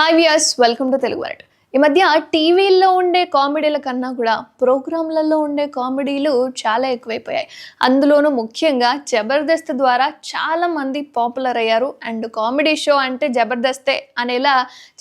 Hi viewers welcome to Telugu world ఈ మధ్య టీవీల్లో ఉండే కామెడీల కన్నా కూడా ప్రోగ్రాంలలో ఉండే కామెడీలు చాలా ఎక్కువైపోయాయి. అందులోనూ ముఖ్యంగా జబర్దస్త్ ద్వారా చాలామంది పాపులర్ అయ్యారు. అండ్ కామెడీ షో అంటే జబర్దస్తే అనేలా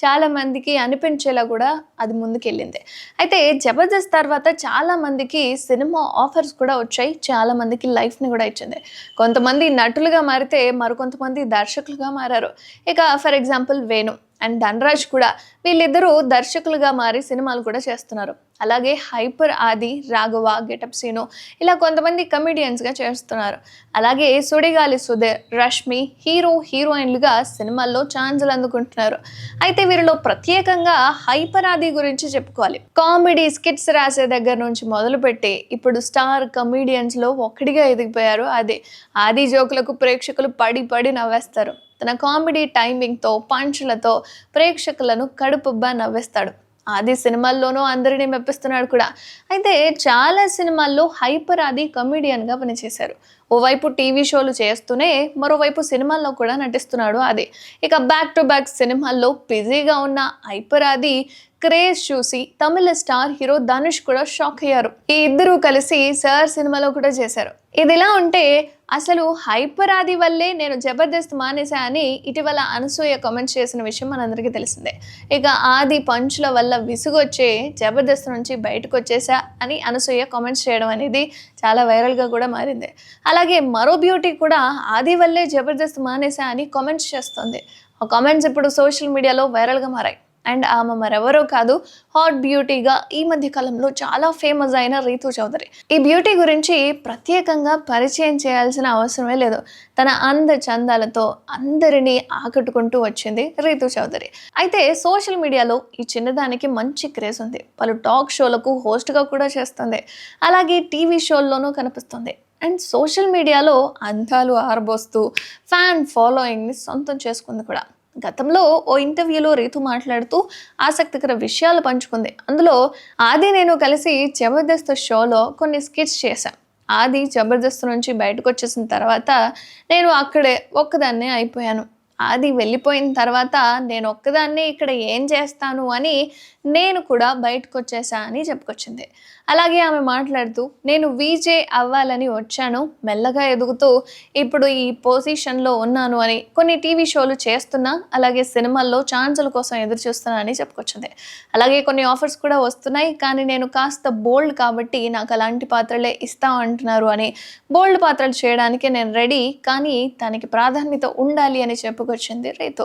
చాలామందికి అనిపించేలా కూడా అది ముందుకెళ్ళింది. అయితే జబర్దస్త్ తర్వాత చాలామందికి సినిమా ఆఫర్స్ కూడా వచ్చాయి. చాలామందికి లైఫ్ని కూడా ఇచ్చింది. కొంతమంది నటులుగా మారితే మరికొంతమంది దర్శకులుగా మారారు. ఇక for example Venu. And Dhanraj కూడా వీళ్ళిద్దరూ దర్శకులుగా మారి సినిమాలు కూడా చేస్తున్నారు. అలాగే హైపర్ ఆది రాఘవ గెటప్ సీను ఇలా కొంతమంది కమెడియన్స్గా చేస్తున్నారు. అలాగే సుడిగాలి సుధీర్ రష్మి హీరో హీరోయిన్లుగా సినిమాల్లో ఛాన్సులు అందుకుంటున్నారు. అయితే వీరిలో ప్రత్యేకంగా హైపర్ ఆది గురించి చెప్పుకోవాలి. కామెడీ స్కిట్స్ రాసే దగ్గర నుంచి మొదలుపెట్టి ఇప్పుడు స్టార్ కమెడియన్స్లో ఒక్కడిగా ఎదిగిపోయారు అది ఆది జోకులకు ప్రేక్షకులు పడి పడి నవ్వేస్తారు. తన కామెడీ టైమింగ్తో పంచులతో ప్రేక్షకులను కడుపుబ్బా నవ్వేస్తాడు. ఆది సినిమాల్లోనూ అందరినీ మెప్పిస్తున్నాడు కూడా. అయితే చాలా సినిమాల్లో హైపర్ ఆది కమెడియన్గా పనిచేశారు. ఓవైపు టీవీ షోలు చేస్తూనే మరోవైపు సినిమాల్లో కూడా నటిస్తున్నాడు అది ఇక బ్యాక్ టు బ్యాక్ సినిమాల్లో బిజీగా ఉన్న హైపర్ ఆది క్రేజ్ చూసి తమిళ స్టార్ హీరో ధనుష్ కూడా షాక్ అయ్యారు. ఈ ఇద్దరు కలిసి సార్ సినిమాలో కూడా చేశారు. ఇదిలా ఉంటే అసలు హైపర్ ఆది వల్లే నేను జబర్దస్త్ మానేసా అని ఇటీవల అనసూయ కామెంట్ చేసిన విషయం మనందరికీ తెలిసిందే. ఇక ఆది పంచుల వల్ల విసుగొచ్చే జబర్దస్త్ నుంచి బయటకు వచ్చేసా అని అనసూయ కామెంట్స్ చేయడం అనేది చాలా వైరల్గా కూడా మారింది. అలాగే మరో బ్యూటీ కూడా ఆది వల్లే జబర్దస్త్ మానేసా అని కామెంట్స్ చేస్తుంది. ఆ కామెంట్స్ ఇప్పుడు సోషల్ మీడియాలో వైరల్గా మారాయి. అండ్ ఆమె మరెవరో కాదు హాట్ బ్యూటీగా ఈ మధ్య కాలంలో చాలా ఫేమస్ అయిన రీతు చౌదరి. ఈ బ్యూటీ గురించి ప్రత్యేకంగా పరిచయం చేయాల్సిన అవసరమే లేదు. తన అంద చందాలతో అందరినీ ఆకట్టుకుంటూ వచ్చింది రీతు చౌదరి. అయితే సోషల్ మీడియాలో ఈ చిన్నదానికి మంచి క్రేజ్ ఉంది. పలు టాక్ షోలకు హోస్ట్గా కూడా చేస్తుంది. అలాగే టీవీ షోల్లోనూ కనిపిస్తుంది. అండ్ సోషల్ మీడియాలో అందాలు ఆరబోస్తూ ఫ్యాన్ ఫాలోయింగ్ని సొంతం చేసుకుంది కూడా. గతంలో ఓ ఇంటర్వ్యూలో రీతు మాట్లాడుతూ ఆసక్తికర విషయాలు పంచుకుంది. అందులో ఆది నేను కలిసి జబర్దస్త్ షోలో కొన్ని స్కిట్స్ చేశాం ఆది జబర్దస్త్ నుంచి బయటకు వచ్చేసిన తర్వాత నేను అక్కడే ఒక్కదాన్నే అయిపోయాను. అది వెళ్ళిపోయిన తర్వాత నేను ఒక్కదాన్నే ఇక్కడ ఏం చేస్తాను అని నేను కూడా బయటకు వచ్చేసా అని చెప్పుకొచ్చింది. అలాగే ఆమె మాట్లాడుతూ నేను వీజే అవ్వాలని వచ్చాను మెల్లగా ఎదుగుతూ ఇప్పుడు ఈ పొజిషన్లో ఉన్నాను అని కొన్ని టీవీ షోలు చేస్తున్నా అలాగే సినిమాల్లో ఛాన్సుల కోసం ఎదురు చూస్తున్నా అని చెప్పుకొచ్చింది. అలాగే కొన్ని ఆఫర్స్ కూడా వస్తున్నాయి కానీ నేను కాస్త బోల్డ్ కాబట్టి నాకు అలాంటి పాత్రలే ఇస్తా అంటున్నారు అని బోల్డ్ పాత్రలు చేయడానికి నేను రెడీ కానీ దానికి ప్రాధాన్యత ఉండాలి అని చెప్పుకొచ్చింది రైతు